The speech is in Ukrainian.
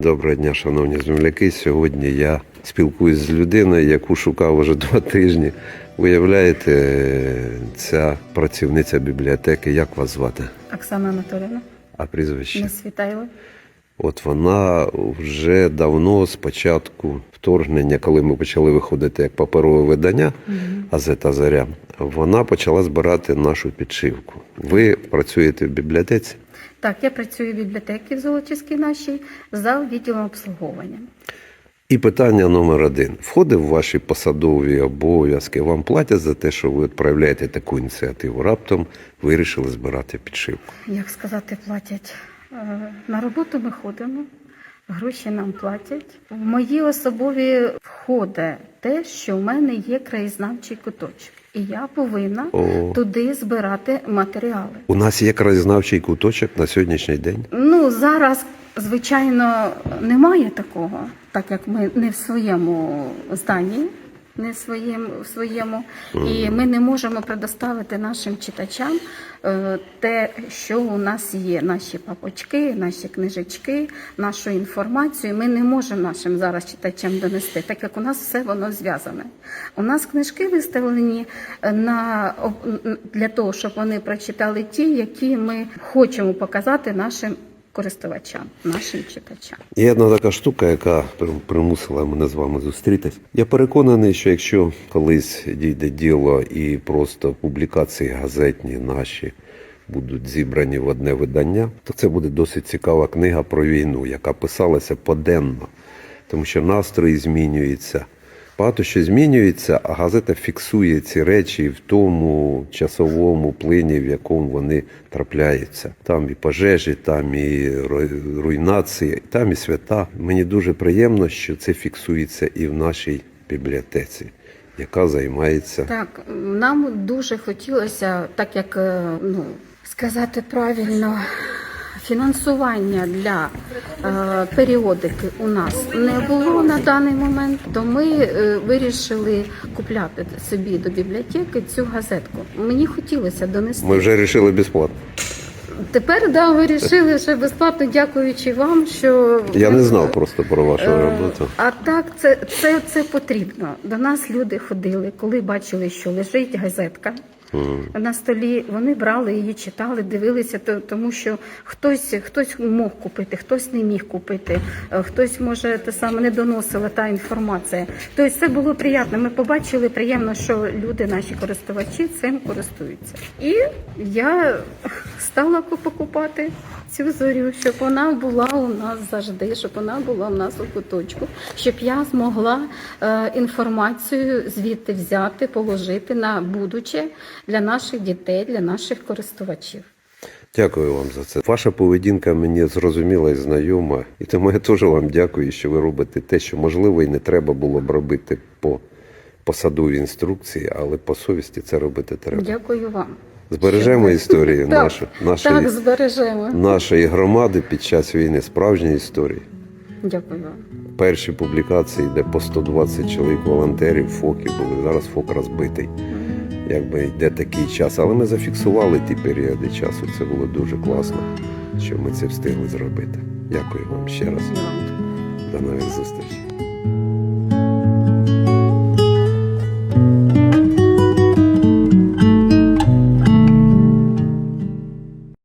Доброго дня, шановні земляки. Сьогодні я спілкуюсь з людиною, яку шукав уже два тижні. Виявляєте, ця працівниця бібліотеки, як вас звати? Оксана Анатоліївна, А прізвище? не світайло. От вона вже давно, з початку вторгнення, коли ми почали виходити як паперове видання газета Заря, вона почала збирати нашу підшивку. Ви працюєте в бібліотеці? Так, я працюю в бібліотеці в Золочівській нашій за відділом обслуговування. І питання номер один: входить в ваші посадові обов'язки? Вам платять за те, що ви відправляєте таку ініціативу? Раптом вирішили збирати підшивку. Як сказати, платять. Е, На роботу ми ходимо, гроші нам платять. В мої особові входить те, що в мене є краєзнавчий куточок. І я повинна О. туди збирати матеріали. У нас є краєзнавчий куточок на сьогоднішній день. Ну зараз, звичайно, немає такого, так як ми не в своєму зданні, не в своєму, і ми не можемо предоставити нашим читачам е, те, що у нас є, наші папочки, наші книжечки, нашу інформацію. Ми не можемо нашим зараз читачам донести, так як у нас все воно зв'язане. У нас книжки виставлені е, на для того, щоб вони прочитали ті, які ми хочемо показати нашим користувачам, нашим читачам. Є одна така штука, яка примусила мене з вами зустрітись. Я переконаний, що якщо колись дійде діло і просто публікації газетні наші будуть зібрані в одне видання, то це буде досить цікава книга про війну, яка писалася поденно, тому що настрої змінюються. Багато що змінюється, а газета фіксує ці речі в тому часовому плині, в якому вони трапляються. Там і пожежі, там і ру- руйнації, там і свята. Мені дуже приємно, що це фіксується і в нашій бібліотеці, яка займається. Так, нам дуже хотілося, так як е, ну сказати правильно, фінансування для е, періодики у нас не було на даний момент, то ми е, вирішили купляти собі до бібліотеки цю газетку. Мені хотілося донести. Ми вже вирішили безплатно. Тепер да, вирішили, що безплатно, дякуючи вам, що Я не знав просто про вашу Е, роботу. А так, це, це, це потрібно. До нас люди ходили, коли бачили, що лежить газетка на столі. Вони брали її, читали, дивилися, то- тому що хтось, хтось мог купити, хтось не міг купити, е, хтось може те саме не доносила та інформація. Тобто це було приємно. Ми побачили приємно, що люди, наші користувачі, цим користуються. І я стала покупати цю зорю, щоб вона була у нас завжди, щоб вона була у нас у куточку, щоб я змогла е, інформацію звідти взяти, положити на будуче для наших дітей, для наших користувачів. Дякую вам за це. Ваша поведінка мені зрозуміла і знайома, і тому я теж вам дякую, що ви робите те, що можливо і не треба було б робити по посадовій інструкції, але по совісті це робити треба. Дякую вам. Збережемо історію Так, нашу, нашої, Так, збережемо. нашої громади під час війни, справжні історії. Дякую вам. Перші публікації, де по 120 чоловік волонтерів, фоків були. Зараз фок розбитий. Якби йде такий час, але ми зафіксували ті періоди часу. Це було дуже класно, що ми це встигли зробити. Дякую вам ще раз. До нових зустрічей.